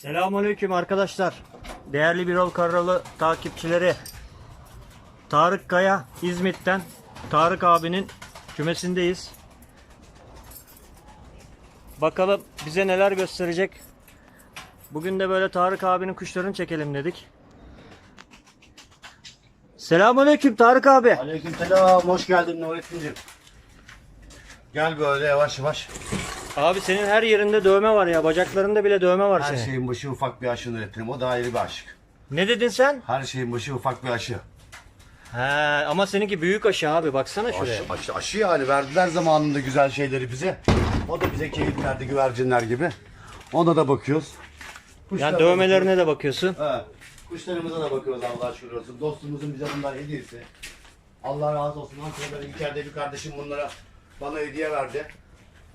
Selamünaleyküm arkadaşlar. Değerli Birol Karalı takipçileri. Tarık Kaya İzmit'ten Tarık abinin kümesindeyiz. Bakalım bize neler gösterecek. Bugün de böyle Tarık abinin kuşlarını çekelim dedik. Selamünaleyküm Tarık abi. Aleykümselam, hoş geldin Nurettin'cim. Gel böyle yavaş yavaş. Abi senin her yerinde dövme var ya. Bacaklarında bile dövme var Her senin. şeyin başı ufak bir aşı Nurettin'im. O da ayrı bir aşk. Ne dedin sen? Her şeyin başı ufak bir aşı. He, ama seninki büyük aşı abi. Baksana şuraya. Aşı, aşı, aşı yani verdiler zamanında güzel şeyleri bize. O da bize keyif verdi güvercinler gibi. Ona da bakıyoruz. Yani dövmelerine de bakıyorsun. Evet. Kuşlarımıza da bakıyoruz Allah şükür olsun. Dostumuzun bize bunlar hediyesi. Allah razı olsun. Ankara'da içeride bir kardeşim bunlara bana hediye verdi.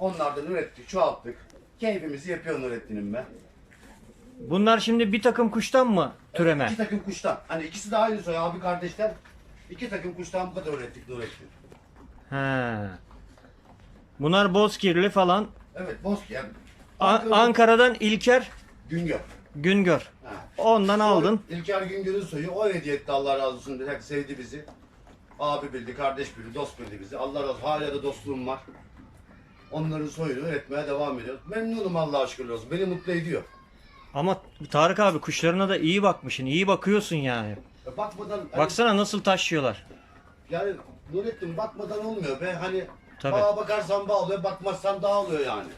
Onlardan ürettik, çoğalttık. Keyfimizi yapıyor Nurettin'im ben. Bunlar şimdi bir takım kuştan mı türeme? İki takım kuştan. Hani ikisi de aynı soy abi kardeşler. İki takım kuştan bu kadar ürettik Nurettin. He. Bunlar bozkirli falan. Evet Bozkır. Yani, A- Ankara'dan İlker Güngör. Güngör. Ha. Ondan aldın. İlker Güngör'ün soyu o hediye etti Allah razı olsun. Dedi, sevdi bizi. Abi bildi, kardeş bildi, dost bildi bizi. Allah razı olsun. Hala da dostluğum var. Onların soyunu üretmeye devam ediyoruz. Memnunum Allah'a şükür olsun. Beni mutlu ediyor. Ama Tarık abi kuşlarına da iyi bakmışsın. iyi bakıyorsun yani. Ya Bakmadan hani- Baksana nasıl taşıyorlar. yani Nurettin bakmadan olmuyor be. Hani Tabii. bağa bakarsan bağ oluyor, bakmazsan dağ oluyor yani.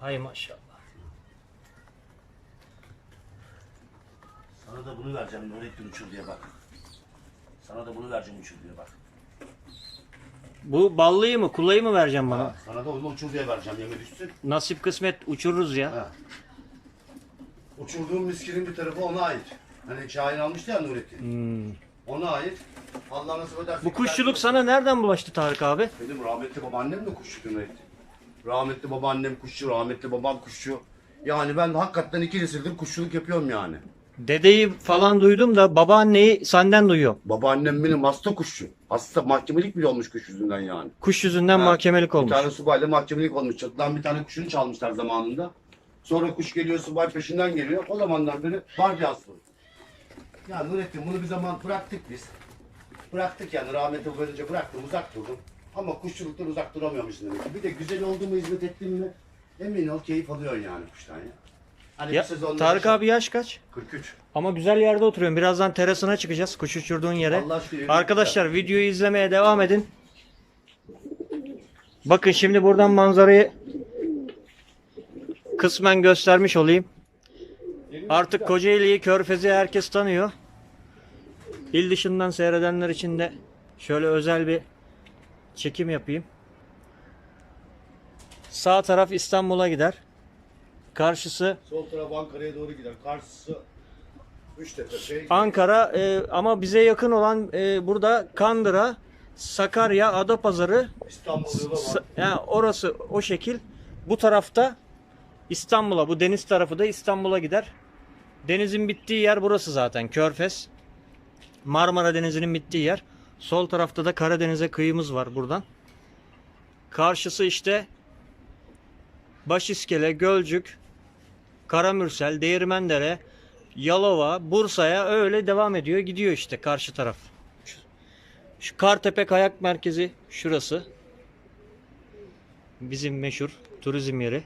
Hay maşallah. Sana da bunu vereceğim Nurettin uçur diye bak. Sana da bunu vereceğim uçur diye bak. Bu ballıyı mı kulayı mı vereceğim bana? Ha, sana da onu uçur diye vereceğim yeme düşsün. Nasip kısmet uçururuz ya. Ha. Uçurduğum miskirin bir tarafı ona ait. Hani Şahin almıştı ya Nurettin. Hmm. Ona ait. Allah nasip ederse. Bu kuşçuluk sana nereden bulaştı Tarık abi? Benim rahmetli babaannem de kuşçu Nurettin. Rahmetli babaannem kuşçu, rahmetli babam kuşçu. Yani ben hakikaten iki nesildir kuşçuluk yapıyorum yani. Dedeyi falan duydum da babaanneyi senden duyuyorum. Babaannem benim hasta kuşçu. Hasta mahkemelik bile olmuş kuş yüzünden yani. Kuş yüzünden Ha, mahkemelik Bir olmuş. tane subayla mahkemelik olmuş. Çatıdan bir tane kuşunu çalmışlar zamanında. Sonra kuş geliyor subay peşinden geliyor. O zamandan beri var bir hastalık. Ya Nurettin bunu bir zaman bıraktık biz. Bıraktık yani rahmetli böylece bıraktım uzak durdum. Ama kuşçuluktan uzak duramıyormuşsun demek ki. Bir de güzel oldu mu hizmet ettin mi emin ol keyif alıyorsun yani kuştan ya. Hani Ya, bir sezonda Tarık yaşa- abi yaş kaç? 43. Ama güzel yerde oturuyorum. Birazdan terasına çıkacağız. Kuş uçurduğun yere. Allah aşkına, Arkadaşlar videoyu izlemeye devam edin. Bakın şimdi buradan manzarayı kısmen göstermiş olayım. Artık Kocaeli'yi, Körfez'i herkes tanıyor. İl dışından seyredenler için de şöyle özel bir çekim yapayım. Sağ taraf İstanbul'a gider. Karşısı Sol taraf Ankara'ya doğru gider. Karşısı Üçtepe. Şey, Ankara e, ama bize yakın olan e, burada Kandıra, Sakarya, Adapazarı İstanbul yolu var. Sa- yani orası o şekil. Bu tarafta İstanbul'a, bu deniz tarafı da İstanbul'a gider. Denizin bittiği yer burası zaten. Körfez. Marmara Denizi'nin bittiği yer. Sol tarafta da Karadeniz'e kıyımız var buradan. Karşısı işte Başiskele, Gölcük, Karamürsel, Değirmendere, Yalova, Bursa'ya öyle devam ediyor. Gidiyor işte karşı taraf. Şu, şu Kartepe Kayak Merkezi şurası. Bizim meşhur turizm yeri.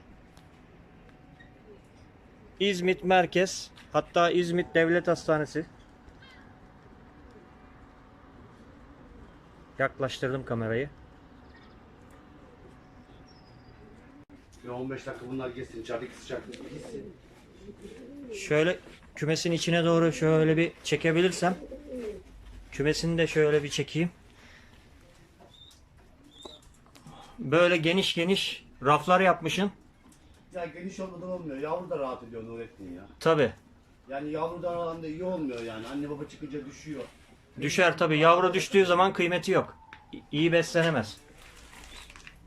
İzmit Merkez. Hatta İzmit Devlet Hastanesi. Yaklaştırdım kamerayı. Bir 15 dakika bunlar geçsin. İçerideki sıcaklık gitsin. Şöyle kümesin içine doğru şöyle bir çekebilirsem. Kümesini de şöyle bir çekeyim. Böyle geniş geniş raflar yapmışım. Ya geniş olmadan olmuyor. Yavru da rahat ediyor Nurettin ya. Tabi. Yani yavru da alanda iyi olmuyor yani. Anne baba çıkınca düşüyor. Düşer tabi. Yavru düştüğü zaman kıymeti yok. İyi beslenemez.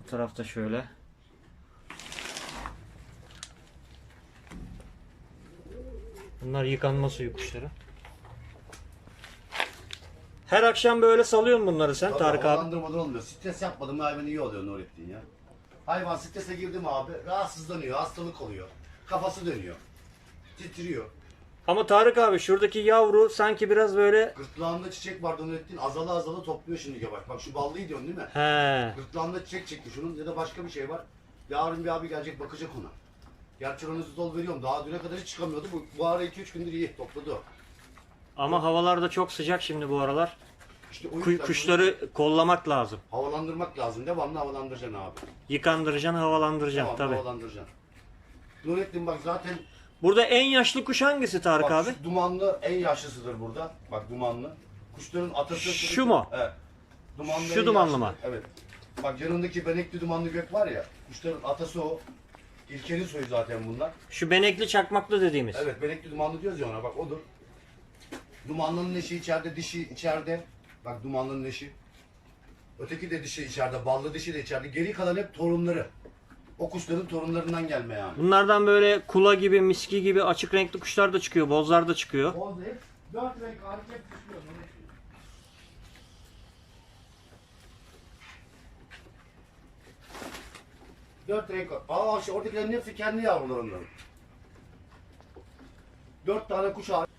Bu tarafta şöyle. Bunlar yıkanma suyu kuşları. Her akşam böyle salıyorsun bunları sen Tabii, Tarık abi. havalandırmadan olmuyor. Stres yapmadım hayvan iyi oluyor Nurettin ya. Hayvan strese girdi mi abi rahatsızlanıyor, hastalık oluyor. Kafası dönüyor. Titriyor. Ama Tarık abi şuradaki yavru sanki biraz böyle Gırtlağında çiçek vardı Nurettin. Azala azala topluyor şimdi bak. Bak şu ballıyı diyorsun değil mi? he. Gırtlağında çiçek çekti şunun ya da başka bir şey var. Yarın bir abi gelecek bakacak ona. Gerçi ona zol veriyorum. Daha düne kadar hiç çıkamıyordu. Bu, bu ara 2-3 gündür iyi topladı. Ama havalar da çok sıcak şimdi bu aralar. İşte o yüzden kuşları kollamak lazım. havalandırmak lazım. Devamlı havalandıracaksın abi. Yıkandıracaksın, havalandıracaksın Devamlı tabii. havalandıracaksın. Nurettin bak zaten Burada en yaşlı kuş hangisi Tarık bak, abi? şu dumanlı en yaşlısıdır burada. Bak dumanlı. Kuşların atası. Şu mu? Evet. Dumanlı Şu en dumanlı mı? Evet. Bak yanındaki benekli dumanlı gök var ya. Kuşların atası o. İlkenin soyu zaten bunlar. Şu benekli çakmaklı dediğimiz. Evet benekli dumanlı diyoruz ya ona bak odur. Dumanlının eşi içeride, dişi içeride. Bak dumanlının eşi. Öteki de dişi içeride, ballı dişi de içeride. Geri kalan hep torunları. O kuşların torunlarından gelme yani. Bunlardan böyle kula gibi, miski gibi açık renkli kuşlar da çıkıyor, bozlar da çıkıyor. Oldu hep dört renk hareket düşüyor. Dört renk. Aa işte oradakilerin hepsi kendi yavrularından. Dört tane kuş hariç.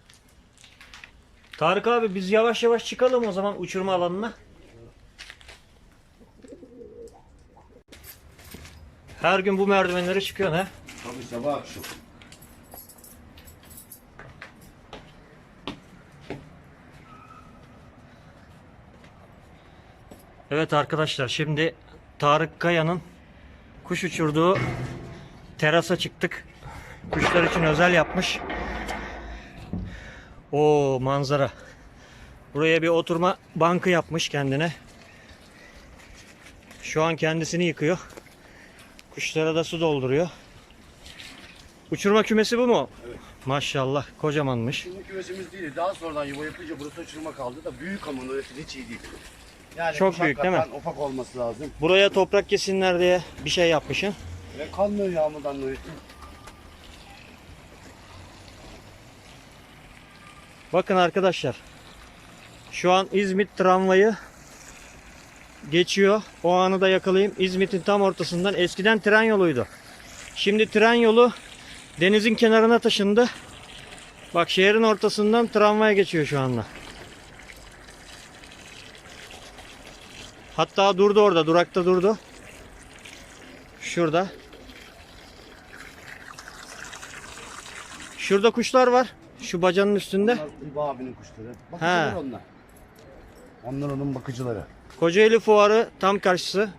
Tarık abi biz yavaş yavaş çıkalım o zaman uçurma alanına. Her gün bu merdivenlere çıkıyorsun ha. Tabii sabah akşam. Evet arkadaşlar şimdi Tarık Kaya'nın kuş uçurduğu terasa çıktık. Kuşlar için özel yapmış. O manzara. Buraya bir oturma bankı yapmış kendine. Şu an kendisini yıkıyor. Kuşlara da su dolduruyor. Uçurma kümesi bu mu? Evet. Maşallah kocamanmış. Şimdi kümesimiz değil. Daha sonradan yuva yapınca burası uçurma kaldı da büyük ama hiç iyi değil. Yani Çok büyük değil mi? hakikaten ufak olması lazım. Buraya toprak yesinler diye bir şey yapmışsın. Ve kalmıyor yağmurdan Nurettin. Bakın arkadaşlar. Şu an İzmit tramvayı geçiyor. O anı da yakalayayım. İzmit'in tam ortasından eskiden tren yoluydu. Şimdi tren yolu denizin kenarına taşındı. Bak şehrin ortasından tramvay geçiyor şu anda. Hatta durdu orada, durakta durdu. Şurada. Şurada kuşlar var. Şu bacanın üstünde. Bunlar İbo abinin kuşları. He. Bakıcılar onlar. Onlar onun bakıcıları. Kocaeli Fuarı tam karşısı.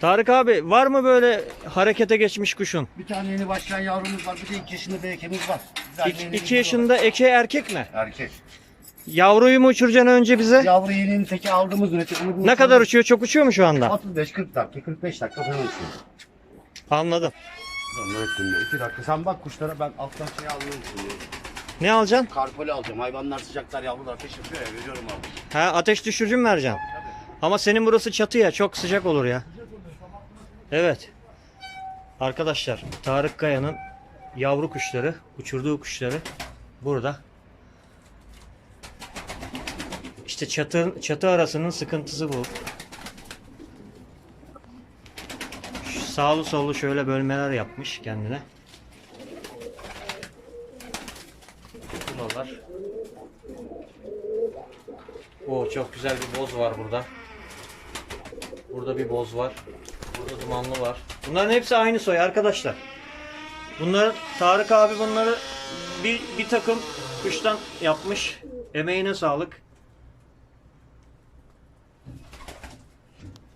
Tarık abi var mı böyle harekete geçmiş kuşun? Bir tane yeni başlayan yavrumuz var. Bir de iki yaşında bir ekemiz var. İki, yaşında eke erkek mi? Erkek. Yavruyu mu uçuracaksın önce bize? Yavru yeninin teki aldığımız üretim. Ne kadar uçuyor? Çok uçuyor mu şu anda? 35-40 dakika, 45 dakika falan uçuyor. Anladım. Nurettin'de 2 dakika. Sen bak kuşlara ben alttan şey alıyorum şimdi. Ne alacaksın? Karpoli alacağım. Hayvanlar sıcaklar yavrular ateş yapıyor ya veriyorum abi. Ha ateş düşürücü mü vereceksin? Ama senin burası çatı ya çok sıcak olur ya. Evet. Arkadaşlar Tarık Kaya'nın yavru kuşları, uçurduğu kuşları burada. İşte çatı, çatı arasının sıkıntısı bu. Sağlı sollu şöyle bölmeler yapmış kendine. Buralar. Oo çok güzel bir boz var burada. Burada bir boz var. Burada dumanlı var. Bunların hepsi aynı soy arkadaşlar. Bunlar Tarık abi bunları bir, bir takım kuştan yapmış. Emeğine sağlık.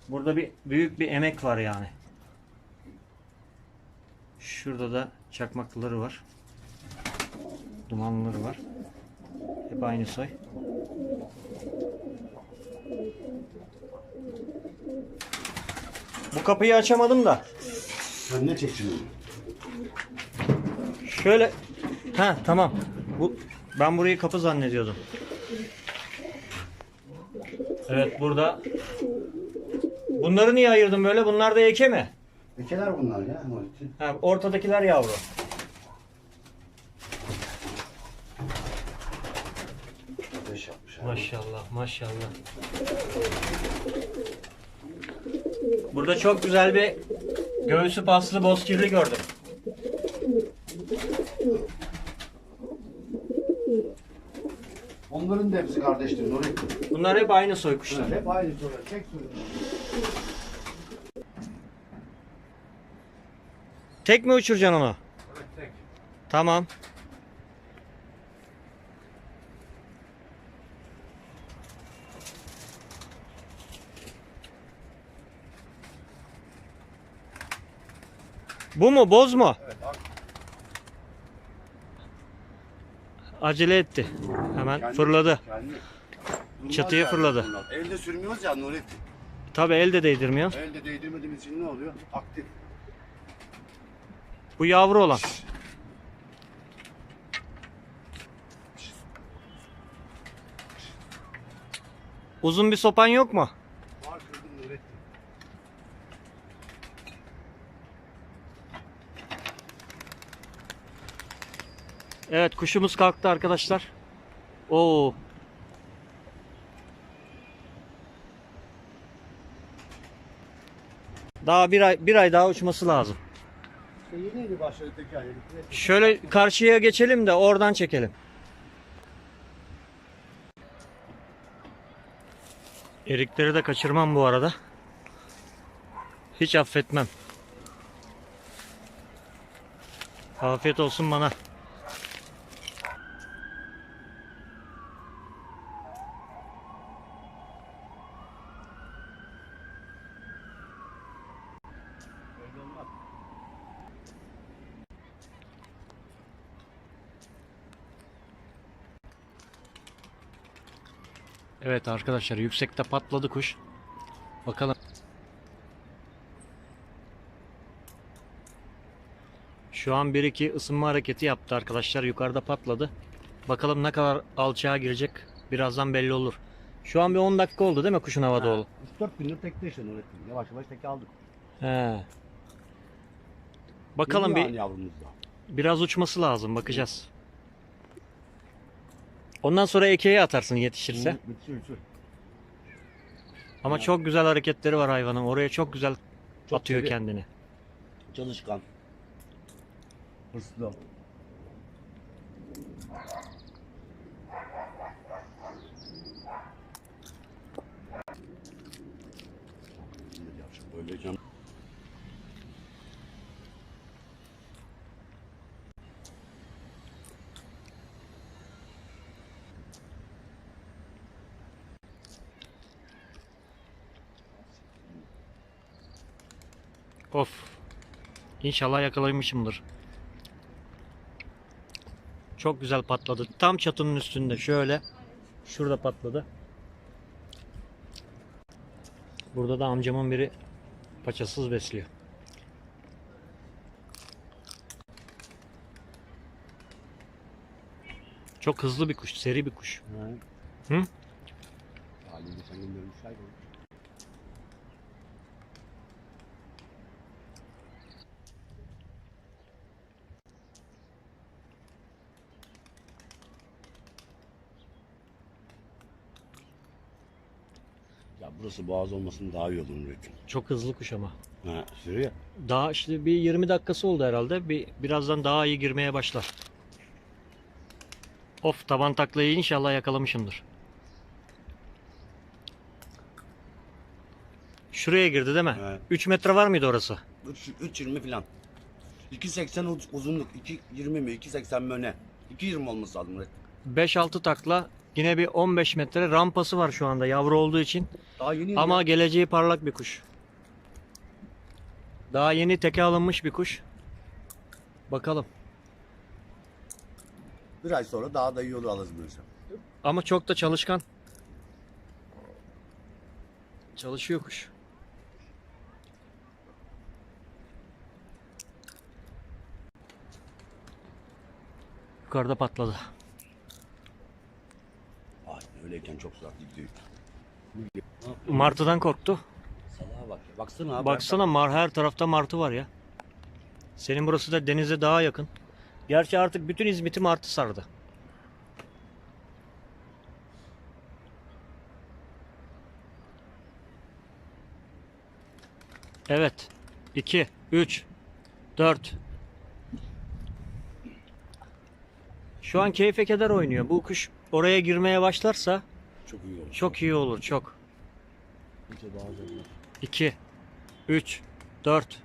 Burada bir büyük bir emek var yani. Şurada da çakmaklıları var. Dumanlıları var. Hep aynı soy. Bu kapıyı açamadım da. Sen ne çektin Şöyle. Ha tamam. Bu ben burayı kapı zannediyordum. Evet burada. Bunları niye ayırdım böyle? Bunlar da eke mi? Ekeler bunlar ya Muhittin. Ha, ortadakiler yavru. Maşallah maşallah. Burada çok güzel bir göğsü paslı bozkirli gördüm. Onların da hepsi kardeştir Nurettin. Bunlar hep aynı soy kuşlar. Hep aynı soru. Tek soru. Tek mi uçuracaksın onu? Evet tek. Tamam. Bu mu? Boz mu? Evet Acele etti. Hemen kendi- fırladı. kendi. Çatıya yani fırladı. bunlar. Elde sürmüyoruz ya Nurettin. Tabi elde değdirmiyor. Elde değdirmediğimiz için ne oluyor? Aktif. Bu yavru olan. Uzun bir sopan yok mu? Var kırdım Nurettin. Evet kuşumuz kalktı arkadaşlar. Oo. Daha bir ay bir ay daha uçması lazım. Şöyle karşıya geçelim de oradan çekelim. Erikleri de kaçırmam bu arada. Hiç affetmem. Afiyet olsun bana. Öyle olmaz. Evet arkadaşlar yüksekte patladı kuş. Bakalım. Şu an 1-2 ısınma hareketi yaptı arkadaşlar. Yukarıda patladı. Bakalım ne kadar alçağa girecek. Birazdan belli olur. Şu an bir 10 dakika oldu değil mi kuşun havada ol? 3-4 gündür tekte işte Nurettin. Yavaş yavaş teke aldık. He. Bakalım bir yavrumuz da. biraz uçması lazım. Bakacağız. Ondan sonra ekeye atarsın yetişirse. Bitiyor bitiyor. Ama çok güzel hareketleri var hayvanın. Oraya çok güzel Çok atıyor tabii. kendini. Çalışkan. Hırslı. Böyle can. Of. İnşallah yakalamışımdır. Çok güzel patladı. Tam çatının üstünde şöyle. Şurada patladı. Burada da amcamın biri paçasız besliyor. Çok hızlı bir kuş, seri bir kuş. Hı? Halim burası boğaz olmasın daha iyi olur Nurettin. Çok hızlı kuş ama. Ha, sürüyor. Daha işte bir 20 dakikası oldu herhalde. Bir birazdan daha iyi girmeye başlar. Of taban taklayı inşallah yakalamışımdır. Şuraya girdi değil mi? Evet. 3 metre var mıydı orası? 3.20 falan. 2.80 uz- uzunluk, 2.20 mi, 2.80 mi öne? 2.20 olması lazım Nurettin. 5-6 takla yine bir 15 metre rampası var şu anda yavru olduğu için. Daha yeni Ama ya. geleceği parlak bir kuş. Daha yeni teke alınmış bir kuş. Bakalım. bir ay sonra daha da iyi olur alırız böyle. Ama çok da çalışkan. Çalışıyor kuş. Yukarıda patladı. Öyleyken çok suratlı gidiyor. Martıdan korktu. Salaha bak ya. Baksana abi. Baksana mar her tarafta martı var ya. Senin burası da denize daha yakın. Gerçi artık bütün İzmit'i martı sardı. Evet. 2, 3, 4. Şu an keyfe keder oynuyor. Bu kuş oraya girmeye başlarsa Çok iyi olur. çok iyi olur. Çok. İyice daha güzel. 2, 3, 4.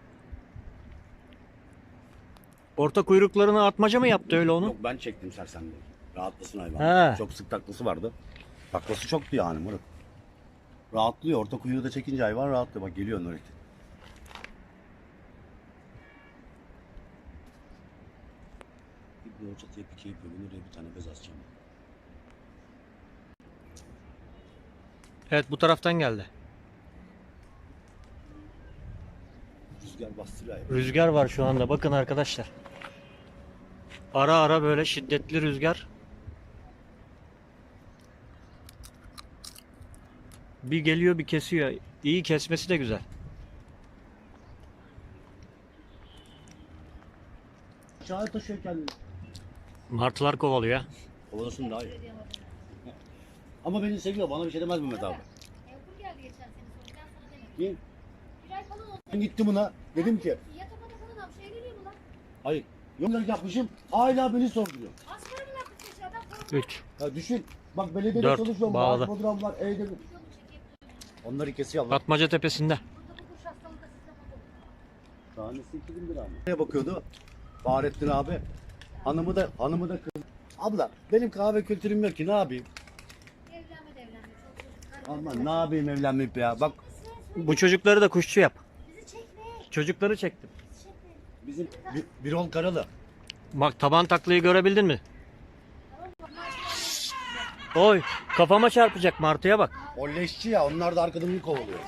Orta kuyruklarını atmaca mı yaptı öyle onu? Yok ben çektim sersemleri. Rahatlasın hayvan. He. Çok sık taklası vardı. Taklası çoktu yani Murat. Rahatlıyor. Orta kuyruğu da çekince hayvan rahatlıyor. Bak geliyor Nurettin. Bir çatıya pike yapıyor. Nereye bir tane bez asacağım. Evet bu taraftan geldi. Rüzgar bastırıyor. Rüzgar var şu anda. Bakın arkadaşlar. Ara ara böyle şiddetli rüzgar. Bir geliyor bir kesiyor. İyi kesmesi de güzel. Aşağıya taşıyor kendini. Martılar kovalıyor. Kovalasın daha iyi. Ama beni seviyor. Bana bir şey demez Mehmet abi. Evkur geldi geçen sene sonra. Ben sana demedim. Kim? Bir ay falan oldu. Ben gittim buna. Dedim ki Yatakada falan almış. Evleniyor mu lan? hayır. Yolları yapmışım. Hala beni sorduruyor. Askere mi yaptık yaşa? Adam para 3. Ya düşün. Bak belediyede Dört, çalışıyorum. bağlı. Bağlı. Bodrum var. Evde. yolu çekip. Onları kesiyor. Atmaca tepesinde. Burada bu kuş hastalığı da sizde bakın. Tanesi 2000 lira mı? Nereye bakıyordu? Fahrettin abi. Hanımı da hanımı da kız. Abla benim kahve kültürüm yok ki ne yapayım? Aman ne yapayım evlenmeyip ya. Bak Bu çocukları da kuşçu yap. Çocukları çektim. Bizim bir, Birol Karalı. Bak taban taklıyı görebildin mi? Oy kafama çarpacak martıya bak. O leşçi ya onlar da arkadan bunu kovalıyor.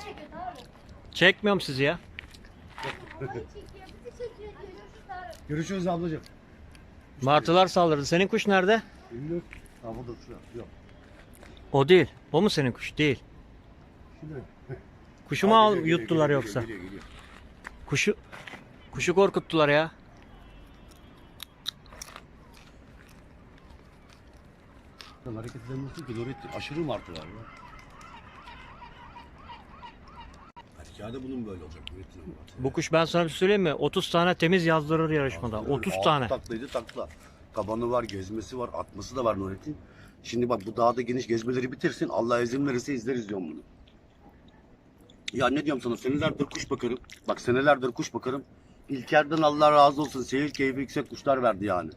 Çekmiyorum sizi ya. Görüşürüz ablacığım. Martılar saldırdı. Senin kuş nerede? Bilmiyorum. Ha bu da şurada. Yok. O değil. O mu senin kuş? Değil. Şurada. Kuşumu Ha, al geliyor, geliyor, yuttular geliyor, yoksa. Geliyor, geliyor. Kuşu kuşu korkuttular ya. Lan hareket edemiyorsun ki Nurettin. Aşırı martı var ya. Hikayede bunun böyle olacak abi. Bu kuş ben sana bir şey söyleyeyim mi? 30 tane temiz yazdırır yarışmada. 30 Altı tane. Taklıydı takla. Kabanı var, gezmesi var, atması da var Nurettin. Şimdi bak bu dağda geniş gezmeleri bitirsin. Allah izin verirse izleriz diyorum bunu. Ya ne diyorum sana senelerdir kuş bakarım. Bak senelerdir kuş bakarım. İlker'den Allah razı olsun. Seyir keyfi yüksek kuşlar verdi yani.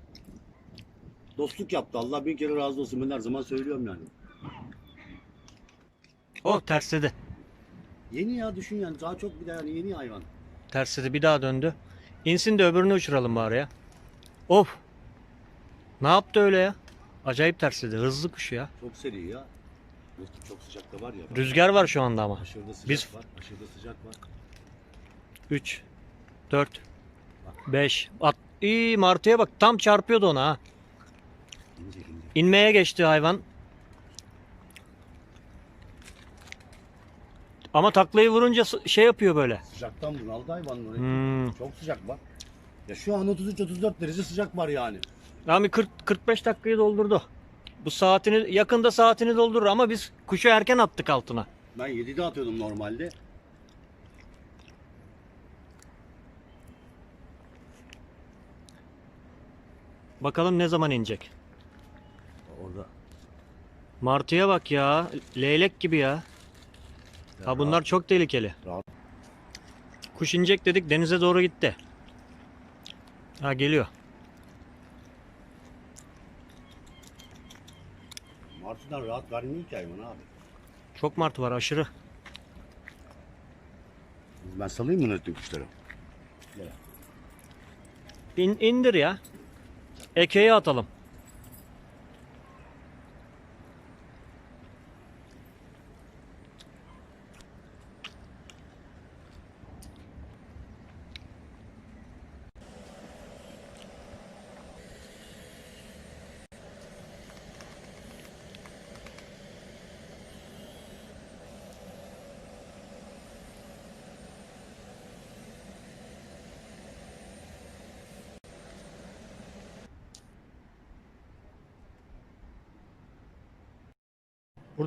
Dostluk yaptı. Allah bin kere razı olsun. Ben her zaman söylüyorum yani. O tersledi. Yeni ya düşün yani. Daha çok bir de yani yeni hayvan. Tersledi bir daha döndü. İnsin de öbürünü uçuralım bari ya. Of. Ne yaptı öyle ya? Acayip tersledi. Hızlı kuş ya. Çok seri ya. Nurettin çok sıcak da var ya. Rüzgar var şu anda ama. Aşırıda sıcak Biz- var. Aşırıda sıcak var. 3 4 5 At İyi martıya bak tam çarpıyordu ona ha. İnce ince. İnmeye geçti hayvan. Ama taklayı vurunca şey yapıyor böyle. Sıcaktan bunaldı hayvan Nurettin. Hmm. Çok sıcak var. Ya şu an 33-34 derece sıcak var yani. Yani 40 45 dakikayı doldurdu. Bu saatini yakında saatini doldurur ama biz kuşu erken attık altına. Ben 7'de atıyordum normalde. Bakalım ne zaman inecek. Orada. Martıya bak ya. Leylek gibi ya. Ha bunlar çok tehlikeli. Rahat. Kuş inecek dedik denize doğru gitti. Ha geliyor. Martıdan rahat vermiyor ki hayvan abi. Çok martı var aşırı. Ben salayım mı Nurettin kuşları? İn, indir ya. Ekeği atalım.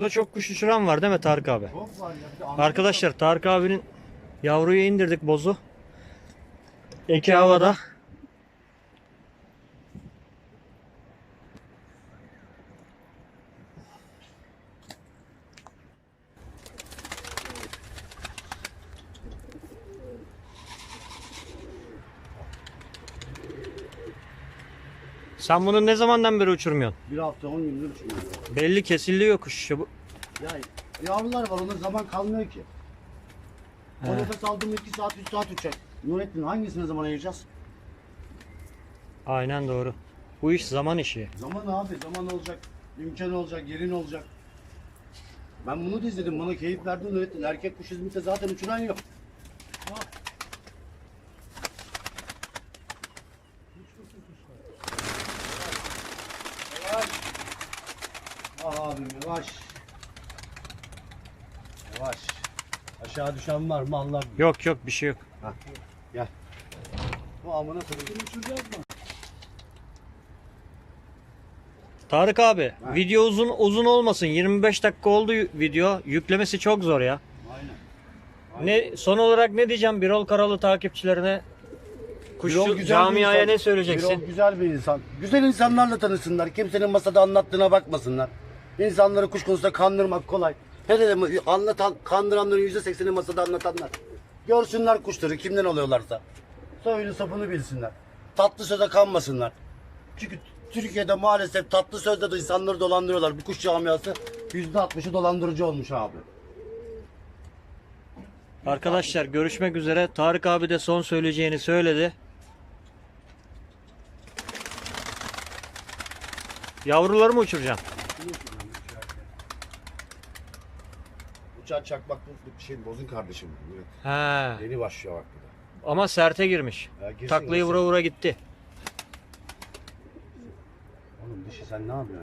Burada çok kuş uçuran var değil mi Tarık abi? Çok var ya. Arkadaşlar Tarık abinin Yavruyu indirdik bozu. Eki havada. Sen bunu ne zamandan beri uçurmuyorsun? Bir hafta 10 gündür uçmuyor. Belli kesiliyor kuş. Bu- Ya yavrular var ona zaman kalmıyor ki. O nefes aldım 2 saat 3 saat uçacak. Nurettin hangisine zaman ayıracağız? Aynen doğru. Bu iş zaman işi. Zaman abi zaman olacak. imkan olacak, yerin olacak. Ben bunu da izledim. Bana keyif verdi Nurettin. Erkek kuş İzmit'te zaten uçuran yok. Yavaş. Ah abim yavaş. Yavaş. Aşağı düşen var mı Allah bilir. Yok yok bir şey yok. Gel. Bu amına koyayım. Uçuracağız mı? Tarık abi Ha. video uzun uzun olmasın. 25 dakika oldu video. Yüklemesi çok zor ya. Aynen. Ne son olarak ne diyeceğim Birol Karalı takipçilerine? Kuşçu güzel camiaya ne söyleyeceksin? Birol güzel bir insan. Güzel insanlarla tanışsınlar. Kimsenin masada anlattığına bakmasınlar. İnsanları kuş konusunda kandırmak kolay. Hele de anlatan, kandıranların yüzde sekseni masada anlatanlar. Görsünler kuşları kimden alıyorlarsa. Soyunu sapını bilsinler. Tatlı söze kanmasınlar. Çünkü Türkiye'de maalesef tatlı sözle de insanları dolandırıyorlar. Bu kuş camiası yüzde altmışı dolandırıcı olmuş abi. Arkadaşlar görüşmek üzere. Tarık abi de son söyleyeceğini söyledi. Yavruları mı uçuracaksın? Uçağı çakmaklık bir şey bozun kardeşim. Evet. He. Yeni başlıyor bak bir de. Ama serte girmiş. Ya girsin, Taklayı girsin. vura vura gitti. Oğlum dişi sen ne yapıyorsun?